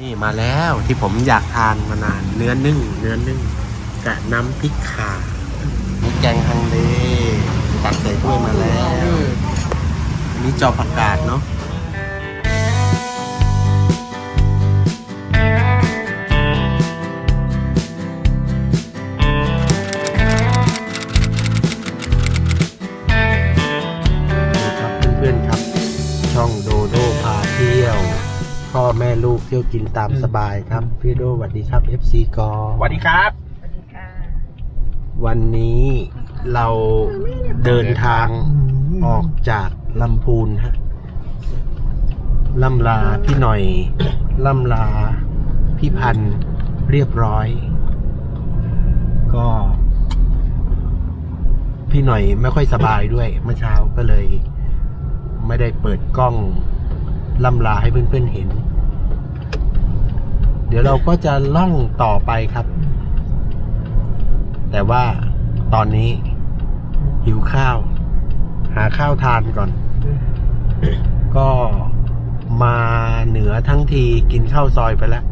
นี่มาแล้วที่ผมอยากทานมานานเนื้อนึ่ง เนื้อนึ่งกับน้ำพริกข่ามีแกงฮังเลตักใส่ถ้วยมาแล้วอันนี้จอผักกาดเนาะ ลูกเที่ยวกินตามสบายครับ พี่โดสวัสดีครับ FC กอสวัสดีครับ สวัสดีค่ะวันนี้เราเดินทางออกจากลำพูนฮะล่ำลาพี่หน่อยล่ำลาพี่พันธุ์เรียบร้อย ก็ พี่หน่อยไม่ค่อยสบายด้วย เมื่อเช้าก็เลย ไม่ได้เปิดกล้องล่ำลาให้เพื่อนๆเห็น เดี๋ยวเราก็จะล่องต่อไปครับ แต่ว่าตอนนี้ หิวข้าว หาข้าวทานก่อน ก็มาเหนือทั้งทีกินข้าวซอยไปแล้ว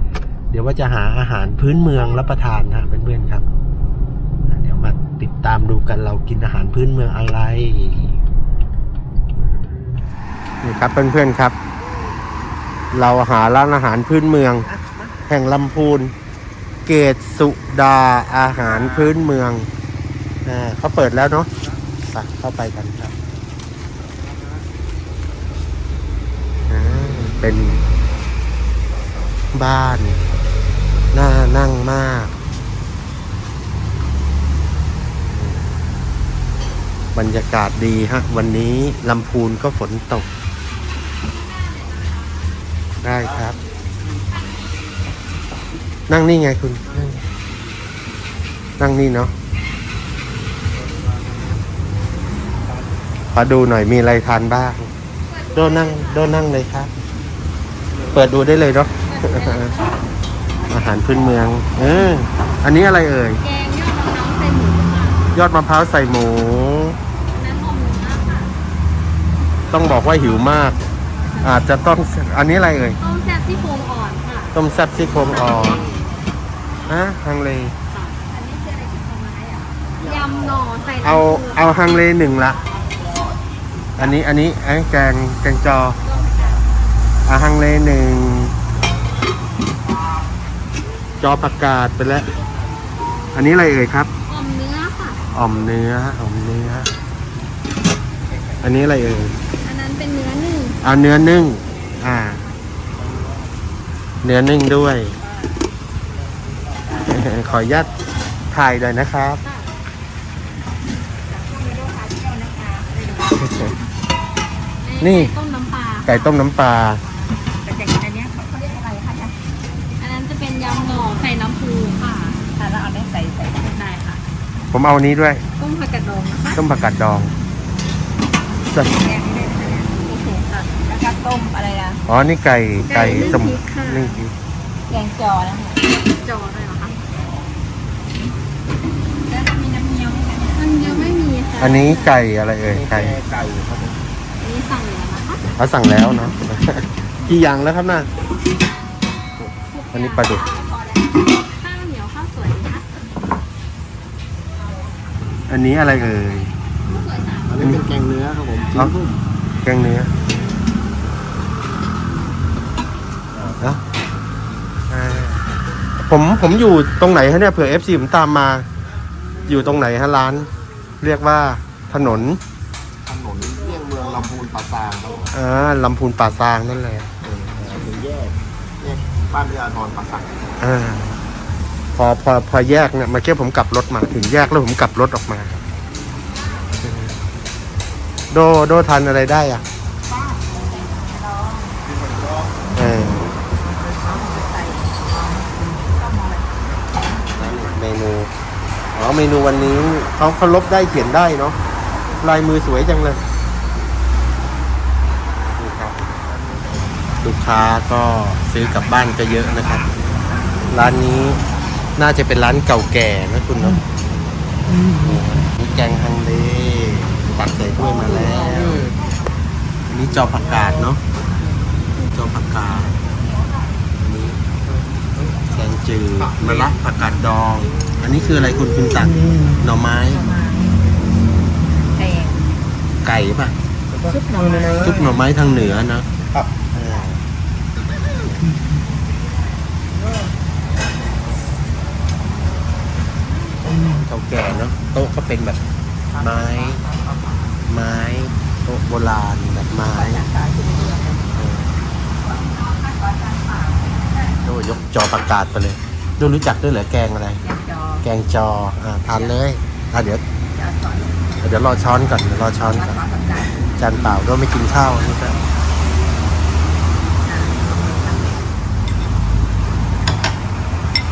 เดี๋ยวว่าจะหาอาหารพื้นเมืองรับประทานนะเพื่อนๆครับ เดี๋ยวมาติดตามดูกันเรากินอาหารพื้นเมืองอะไรนี่ครับเพื่อนๆครับ เราหาร้านอาหารพื้นเมือง แห่งลำพูน เกตสุดาอาหารพื้นเมืองอ่าเขาเปิดแล้วเนาะไปเข้าไปกันครับอ่าเป็นบ้านน่านั่งมาก บรรยากาศดีฮะ วันนี้ลำพูนก็ฝนตก ได้ครับ นั่งนี่ไงคุณนั่งนั่งนี่เนาะขอดูหน่อยมีอะไรทานบ้าง โดนั่ง โดนั่งเลยครับ เปิดดูได้เลยเนาะ อาหารพื้นเมือง เออ อันนี้อะไรเอ่ย แกงยอดมะพร้าวใส่หมูค่ะยอดมะพร้าวใส่หมู น้ำอมเนื้อค่ะต้องบอกว่าหิวมาก อาจจะต้อง อันนี้อะไรเอ่ย ต้มแซ่บที่โครงอ่อนค่ะ ต้มแซ่บซี่โครงอ่อน ฮะฮังเลค่ะอันนี้คืออะไรที่เขาไม้อะยำหน่อใส่เอาน้ำปูเอาฮังเลหนึ่งละอันนี้อันนี้ไอ้แกงแกงจออาฮังเลหนึ่งจอประกาศไปแล้ว อันนี้อะไรเอ่ยครับ อมเนื้อค่ะ อ่อมเนื้ออ่อมเนื้อ อันนี้อะไรเอ่ยอันนั้นเป็นเนื้อหนึ่งเอาเนื้อนึ่ง อ่า เนื้อนึ่งด้วย ขออนุญาตถ่ายเลยนะครับ นี่ ต้มน้ำปลาไก่ต้มน้ำปลาแต่อย่างอันเนี้ยเขาเรียกอะไรคะเนี่ยอันนั้นจะเป็นยำหน่อใส่น้ำปูค่ะค่ะแล้วเอาได้ใส่ใส่ได้ค่ะ ผมเอาอันนี้ด้วย ต้มผักกาดดองนะคะต้มผักกาดดองจะแกงนี่เลยนะคะเนี่ยโอเคค่ะแล้วก็ต้มอะไรอะอ๋อ นี่ไก่ไก่ไก่นึ่งสมพริกค่ะนึ่งพริกแกงจอนะคะจอได้เหรอคะแล้วจะมีน้ำเงี้ยวไหมคะเนี่ยมันยังไม่มีค่ะ อันนี้ไก่อะไรเอ่ยไก่ไก่ครับผมอันนี้สั่งแล้วนะคะเขาสั่งแล้วเนาะ กี่อย่างแล้วครับน่ะ อันนี้ปลาดุก พอแล้วข้าวเหนียวข้าวสวยนะคะอันนี้อะไรเอ่ย ข้าวสวยสามอันนี้เป็นแกงเนื้อครับผมเนาะแกงเนื้อเนาะอ่าผมผมอยู่ตรงไหนฮะเนี่ยเผื่อเอฟซีผมตามมา อยู่ตรงไหนฮะร้าน เรียกว่าถนนถนนเลี่ยงเมืองลำพูนป่าซางครับผมอ่าลำพูนป่าซางนั่นแหละเออถึงแยกแยกบ้านเรืออาทรป่าสักอ่าพอพอพอแยกเนี่ยเมื่อกี้ผมกลับรถมาถึงแยกแล้วผมกลับรถออกมา โดโดทานอะไรได้อะ อ๋อเมนูวันนี้เขาเขาลบได้เขียนได้เนาะลายมือสวยจังเลยนี่ครับลูกค้าก็ซื้อกลับบ้านก็เยอะนะครับ ร้านนี้น่าจะเป็นร้านเก่าแก่นะคุณเนาะมีแกงฮังเลตักใส่ถ้วยมาแล้วอันนี้จอผักกาดเนาะจอผักกาดอันนี้จืดมะระผักกาดดองอันนี้คืออะไรคุณคุณสั่งหน่อไม้ประมาณแกงไก่ป่ะซุปหน่อไม้ซุปหน่อไม้ทางเหนือนะครับเออเก่าแก่เนาะโต๊ะก็เป็นแบบไม้ ไม้โต๊ะโบราณแบบไม้เออโดยกจอประกาศไปเลย ดูรู้จักด้วยเหรอแกงอะไร แกงจอแกงจออ่าทานเลยอะเดี๋ยวจะสอนเดี๋ยวรอช้อนก่อนเดี๋ยวรอช้อนมาก่อนสอนกับใจจานเปล่าด้วยไม่กินข้าวนี่ก็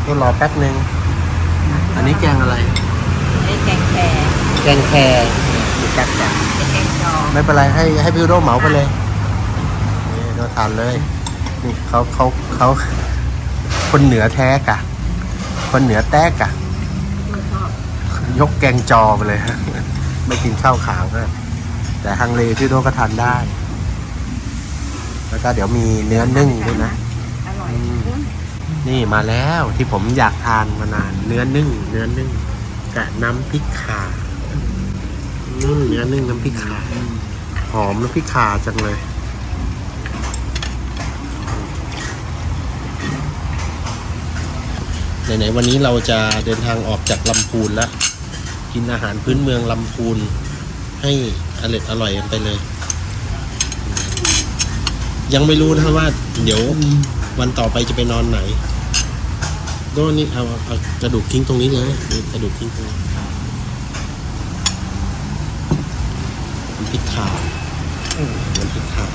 ก็รอแป๊บนึง อันนี้แกงอะไรนี่แกงแครแกงแครอยู่กักจ้ะเป็นแกงจอไม่เป็นไรให้ให้พี่โรเหมาไปเลยนี่เราทานเลย นี่เขาเขาเขาคนเหนือแท้กะ คนเหนือแต้กะไม่ชอบ ยกแกงจอไปเลยฮะ ไม่กินข้าวขาวก็แต่ฮังเลพี่โรก็ทานได้ แล้วก็เดี๋ยวมีเนื้อนึ่งด้วยนะ อร่อยอืมนี่มาแล้วที่ผมอยากทานมานาน เนื้อนึ่ง เนื้อนึ่งกับน้ำพริกข่าอืมเนื้อนึ่งน้ำพริกข่าหอมน้ำพริกข่าจังเลย ไหนๆวันนี้เราจะเดินทางออกจากลำพูนแล้ว กินอาหารพื้นเมืองลำพูน ให้อร่อยอร่อยกันไปเลย ยังไม่รู้นะว่าเดี๋ยววันต่อไปจะไปนอนไหนโดนนี่เอาเอากระดูกทิ้งตรงนี้เลยกระดูกทิ้งตรงนี้พริกขาวน้ำพริกขาว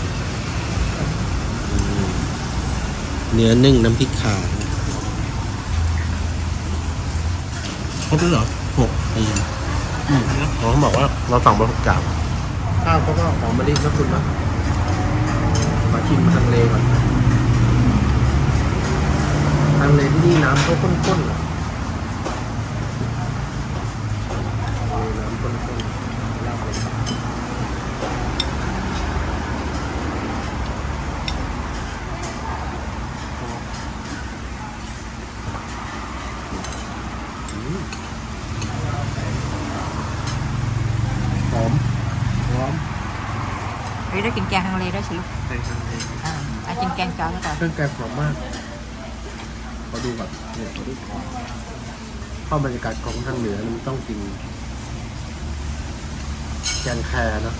เนื้อนึ่งน้ำพริกขาวครบแล้วเหรอ หกอืมอืมเขาบอกว่าเราสั่งมาหกจานข้าวเขาก็หอมมะลินะคุณนะมาชิมทางเลก่อนทางเลที่นี่น้ำเขาข้นๆอะทางเลน้ำข้นๆลาบเลยครับอืมหอมหอม เฮ้ยได้กินแก งฮังเลด้วยสิลูกใส่ทางเลอ่าเอากินแกงจอแล้วก่อน เครื่องแกงหอมมาก ขอดูแบบเนี่ยขอดูของเข้าบรรยากาศของทางเหนือมันต้องกินแกงแครเนอะ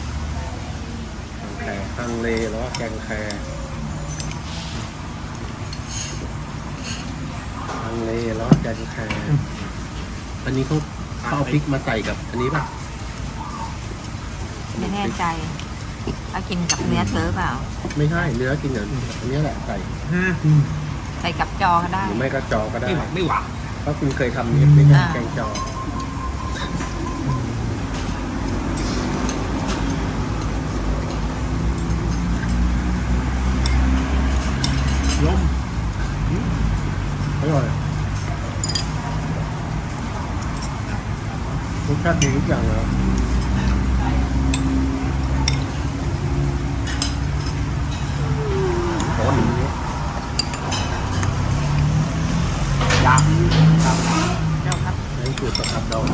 แกงแครทางเลแล้วก็แกงแครทางเลแล้วก็แกงแครอันนี้เขาเขาเอาพริกมาใส่กับ อันนี้ป่ะไม่แน่ใจ เอากินกับเนื้อเธอเปล่าไม่ใช่เนื้อกินอย่างอันนี้แหละใส่ใส่กับจอก็ได้ หรือไม่ก็จอก็ได้ไม่หวังไม่หวังเพราะคุณเคยทำเนี่ยเป็นอ่าแกงจอล้มอร่อยรสชาติดีทุกอย่างแล้วร้อนอย่างนี้ ยา เจ้าครับ นี่คือประทับดอง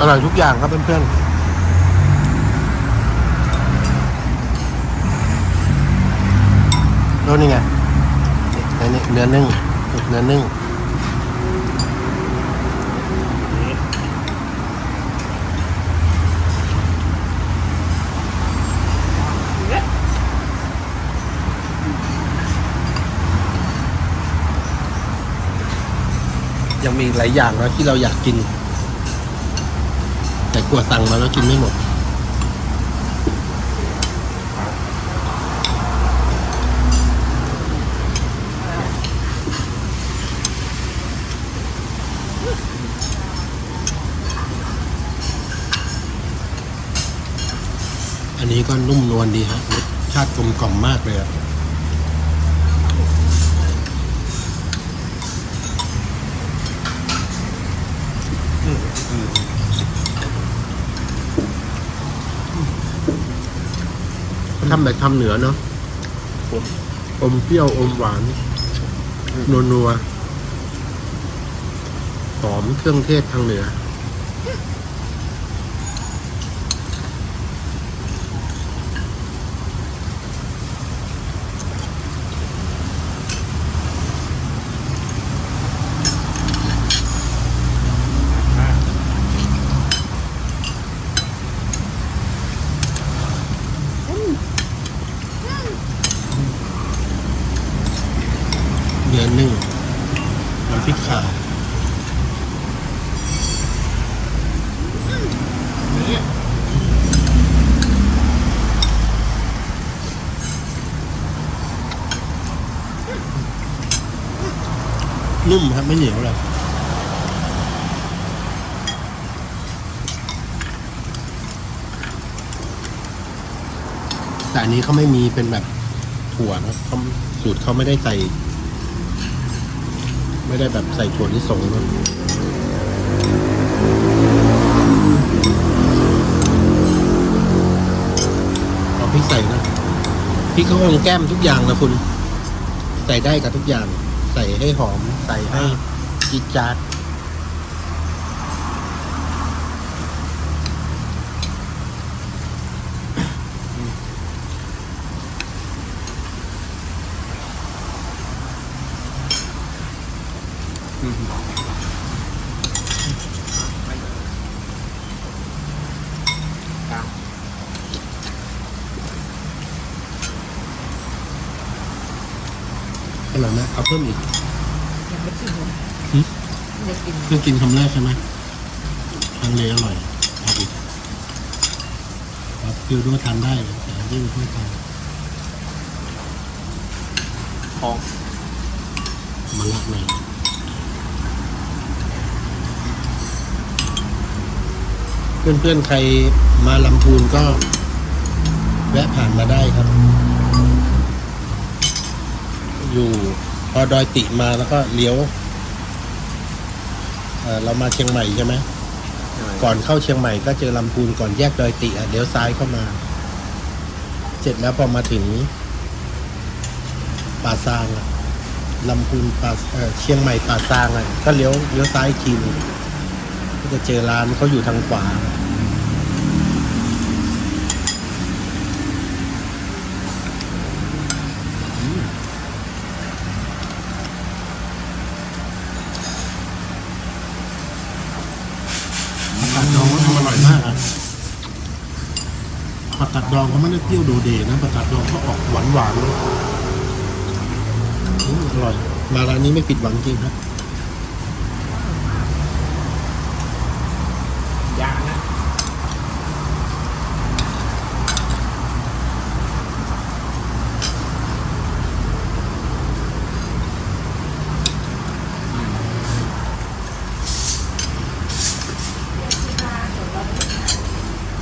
อ ร่อยทุกอย่างครับเพื่อนๆแล้วนี่ไงนี่เนื้อนึ่งเนื้อนึ่งยังมีหลายอย่างนะที่เราอยากกิน กลัวสั่งมาแล้วกินไม่หมด อันนี้ก็นุ่มนวลดีฮะรสชาติกลมกล่อมมากเลยอะำแบบทำเหนือเนาะอมเปรี้ยวอมหวานนัวนัวๆหอมเครื่องเทศทางเหนือ เนื้อนึ่งน้ำพริกขาวนุ่มครับไม่เหนียวเลยแต่อันนี้เขาไม่มีเป็นแบบถั่วนะเขาสูตรเขาไม่ได้ใส่ ไม่ได้แบบใส่ถั่วลิสงนะเอาพริกใส่นะพริกเขาคงแก้มทุกอย่างนะคุณ ใส่ได้กับทุกอย่าง ใส่ให้หอม ใส่ให้จิจาด อร่อยไหมเอาเพิ่มอีกยังไม่กินเลยหึไม่กินเพิ่งกินคำแรกใช่ไหมครั้งนี้อร่อยเอาอีกครับคือรู้ว่าทานได้แต่ไม่รู้ว่าทานทองมาละหน่อยเพื่อนๆใครมาลำพูนก็แวะผ่านมาได้ครับ อยู่พอดอยติมาแล้วก็เลี้ยวเอ่อเรามาเชียงใหม่ใช่ไหมก่อนเข้าเชียงใหม่ก็เจอลำพูนก่อนแยกดอยติอะเดี๋ยวซ้ายเข้ามา เสร็จแล้วพอมาถึงป่าซางอะลำพูนป่าเอ่อเชียงใหม่ป่าซางอะก็เลี้ยวเลี้ยวซ้ายอีกทีหนึงก็จะเจอร้านเขาอยู่ทางขวา ผักกาดดองเขาทำอร่อยมากอะผักกาดดองเขา ไม่ได้เปรี้ยวโดเดนะผักกาดดองเขาออกหวานหวานๆเลยอืมอร่อย มาร้านนี้ไม่ผิดหวังจริงครับยางนะ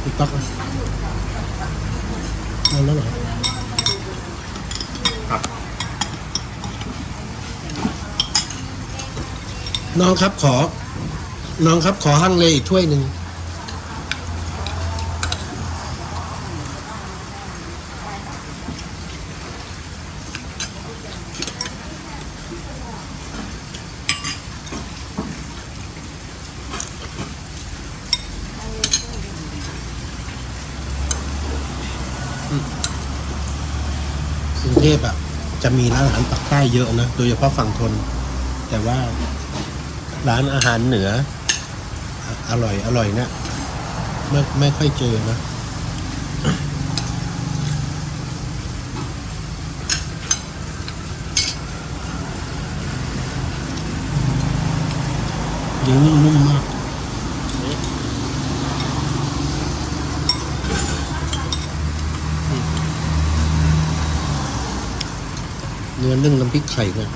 ติ๊กต๊อก เอาแล้วเหรอครับน้องครับขอ น้องครับขอฮั่งเลอีกถ้วยหนึ่งกรุงเทพอะ จะ มีร้านอาหารปักใต้เยอะนะ โดยเฉพาะฝั่งทน แต่ว่าร้านอาหารเหนือ อร่อยอร่อยเนะไม่ไม่ค่อยเจอนะเนื้อนุ่มๆมาก นื้อนึ่งน้ำพริกไข่เนี่ย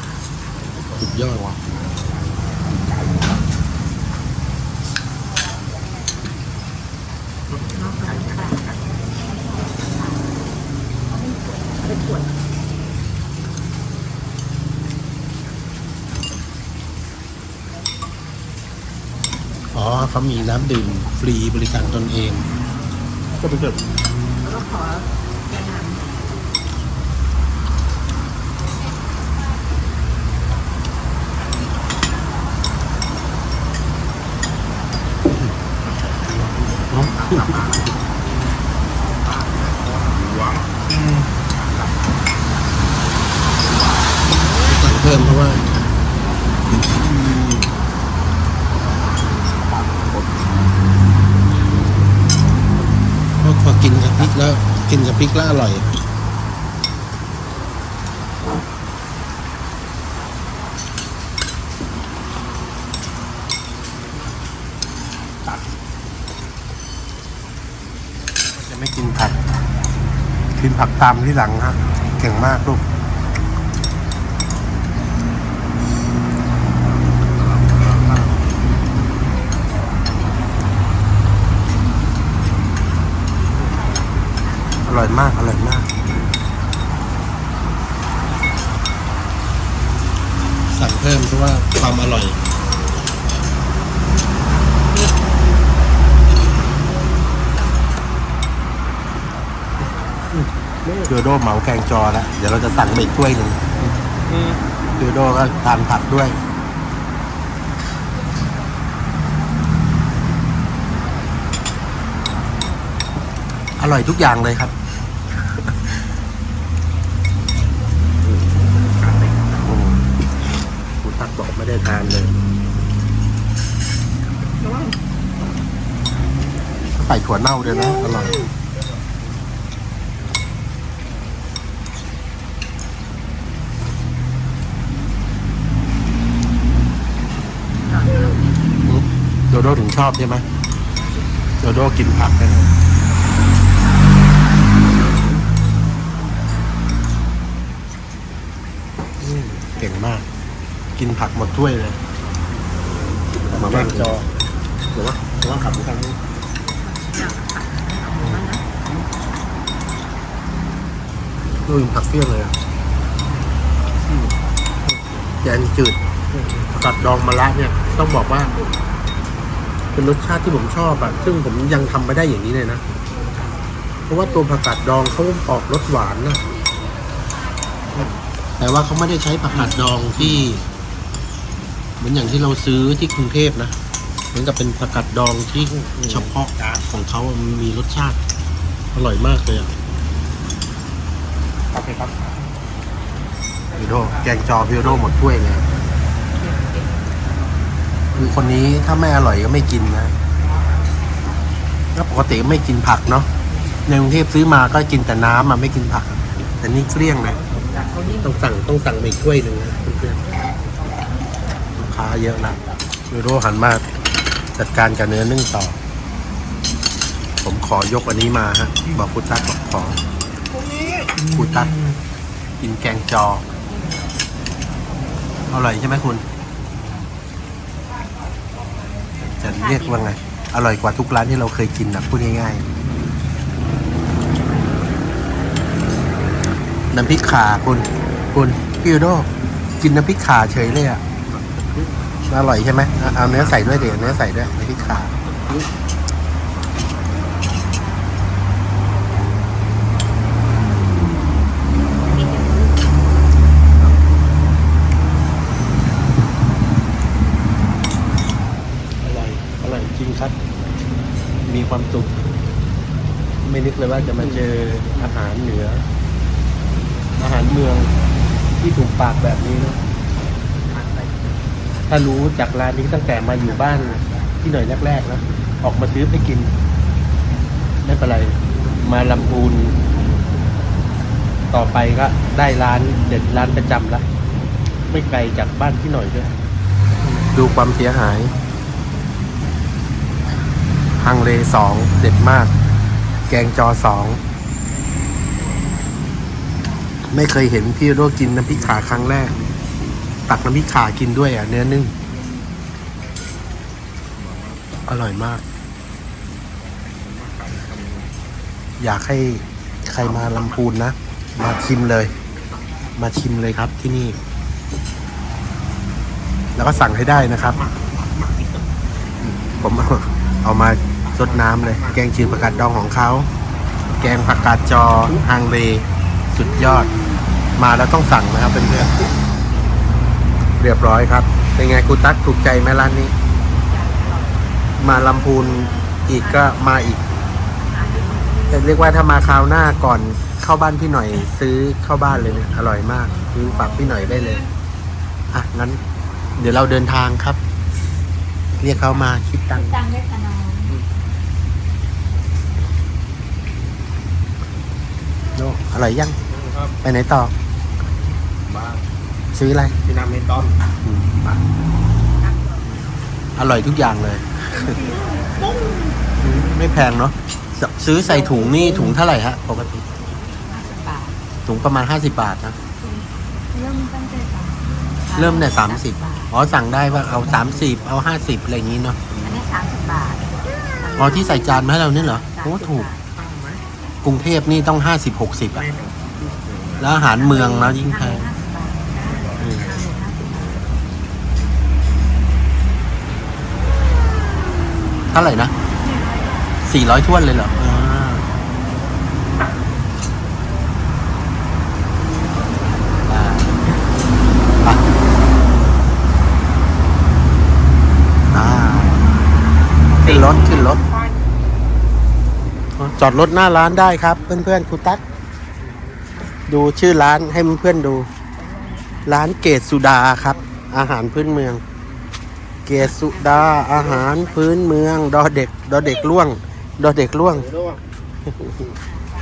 สุดยอดว่ะออ๋อเขามีน้ำดื่มฟรีบริการตนเอง ก็เป็นแบบแล้วก็ขอแกนน สั่งเพิ่มเพราะว่าเพราะพอกินกับพริกแล้ว กินกับพริกแล้วอร่อย จะไม่กินผัก กิน ผักตามที่หลังฮะเก่งมากลูกอร่อยมาก อร่อยมาก สั่งเพิ่มเพราะว่าความอร่อย เดโดเหมาแกงจอแล้ว เดี๋ยวเราจะสั่งมาอีกถ้วยหนึ่งเดโดก็ทานผักด้วย อร่อยทุกอย่างเลยครับโอ้คุณตักบอกไม่ได้ทานเลยใส่ถั่วเน่าด้วยนะ อร่อย โดโดถึงชอบใช่ไหมโดโดกินผักได้นะอืมเก่งมาก กินผักหมดถ้วยเลยเหมือนแกว่างจอหรือว่าหรือว่าขับทางนี้ดูผักเปรี้ยวเลยอะอืมแกงจืดผักกาดดองมะระเนี่ย ต้องบอกว่า เป็นรสชาติที่ผมชอบอะซึ่งผมยังทำไม่ได้อย่างนี้เลยนะ เพราะว่าตัวผักกาดดองเขาออกรสหวานนะแต่ว่าเขาไม่ได้ใช้ผักกาดดองที่ เหมือนอย่างที่เราซื้อที่กรุงเทพนะเหมือนกับเป็นผักกาดดองที่เฉพาะของเขามีรสชาติ อร่อยมากเลยอะโอเคครับพิโดแกงจอพิโดหมดถ้วยเลย คือคนนี้ถ้าไม่อร่อยก็ไม่กินนะก็ปกติไม่กินผักเนาะในกรุงเทพซื้อมาก็กินแต่น้ำอะไม่กินผัก แต่นี่เกลี้ยงเลยต้องสั่งต้องสั่งมาอีกถ้วยหนึ่งนะเพื่อนลูกค้าเยอะนะพิโดหันมาจัดการกับเนื้อนึ่งต่อ ผมขอยกอันนี้มาฮะ บอกคุณตั๊กบอกขอคุณตั๊กกินแกงจออร่อยใช่ไหมคุณ จะ เรียกว่าไง อร่อยกว่าทุกร้านที่เราเคยกินนะพูดง่ายๆ น้ำพริกขาคุณคุณพี่โดกินน้ำพริกขาเฉยเลยอะอร่อยใช่ไหมเอาเอาเนื้อใส่ด้วยเดี๋ยวเนื้อใส่ด้วยน้ำพริกขาอร่อย อร่อยจริงครับ มีความสุข ไม่นึกเลยว่าจะมาเจออาหารเหนือ อาหารเมืองที่ถูกปากแบบนี้เนอะถ้ารู้จากร้านนี้ตั้งแต่มาอยู่บ้านที่หน่อยแรกๆนะออกมาซื้อไปกิน ไม่เป็นไร มาลำพูน ต่อไปก็ได้ร้านเด็ดร้านประจำละไม่ไกลจากบ้านที่หน่อยด้วย ดูความเสียหาย ฮังเลสองเด็ดมาก แกงจอสอง ไม่เคยเห็นพี่โรกินน้ำพริกขาครั้งแรก ตักน้ำพริกขากินด้วยอะเนื้อนึ่ง อร่อยมาก อยากให้ใครมาลำพูนนะ มาชิมเลย มาชิมเลยครับที่นี่ แล้วก็สั่งให้ได้นะครับ ผมเอาเอามา ซดน้ำเลย แกงจืดผักกาดดองของเขา แกงผักกาดจอฮังเลสุดยอด มาแล้วต้องสั่งนะครับเพื่อนๆเรียบร้อยครับ เป็นไงคุณตั๊กถูกใจไหมร้านนี้ มาลำพูนอีกก็มาอีกแต่เรียกว่าถ้ามาคราวหน้าก่อนเข้าบ้านพี่หน่อยซื้อเข้าบ้านเลยเนี่ยอร่อยมากคือฝากพี่หน่อยได้เลยอะงั้น เดี๋ยวเราเดินทางครับ เรียกเขามาคิดตังค์จังด้วยค่ะน้อง โน่อร่อยยังครับไปไหนต่อ มาซื้ออะไรพี่น้ำเมตอนอืมมาอร่อยทุกอย่างเลยอืมไม่แพงเนาะซซื้อใส่ถุงนี่ถุงเท่าไหร่ฮะปกติ บาทถุงประมาณ 50 บาทนะ เริ่มตั้งแต่สามเริ่มเนี่ยสามสิบอ๋อสั่งได้ว่าเอาสามสิบเอาห้าสิบอะไรอย่างงี้เนาะอันนี้สามสิบบาทอ๋อที่ใส่จานมาให้เราเนี่ยเหรอโอ้ถูก กรุงเทพนี่ต้องห้าสิบหกสิบอะแล้วอาหารเมืองแล้วยิ่งแพงเท่าไหร่นะสี่ร้อยท้วนเลยเหรออ่าได้ไปอ่าขึ้นรถขึ้นรถ จอดรถหน้าร้านได้ครับ เพื่อนๆครูตั๊กดูชื่อร้านให้เพื่อนๆดู ร้านเกตสุดาครับ อาหารพื้นเมือง เกตสุดาอาหารพื้นเมือง ดอเด็ก ดอเด็กล่วง ดอเด็กล่วง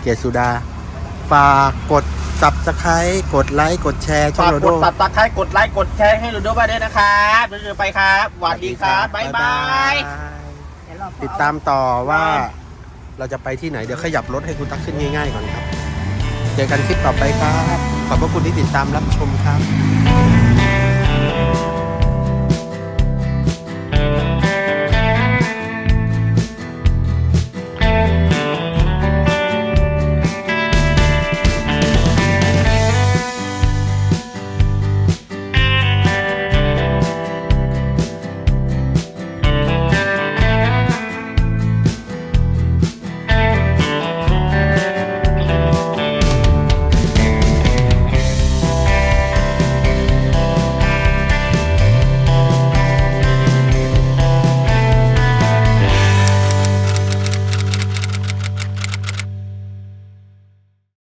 เกตสุดาฝากกดสับสไครกดไลค์กดแชร์ช่องฝากโรกโด ดตัดตะไคร้กดไลค์กดแชร์ให้โรโดบ้าด้วยนะครับเรื่อยๆไปครับสวัสดีครับ บ๊ายบายเดี๋ยวรอพ่อติดตามต่อว่า เราจะไปที่ไหนเดี๋ยวขยับรถให้คุณตักขึ้นง่าย ๆ ก่อนครับ เจอกันคลิปต่อไปครับ ขอบพระคุณที่ติดตามรับชมครับ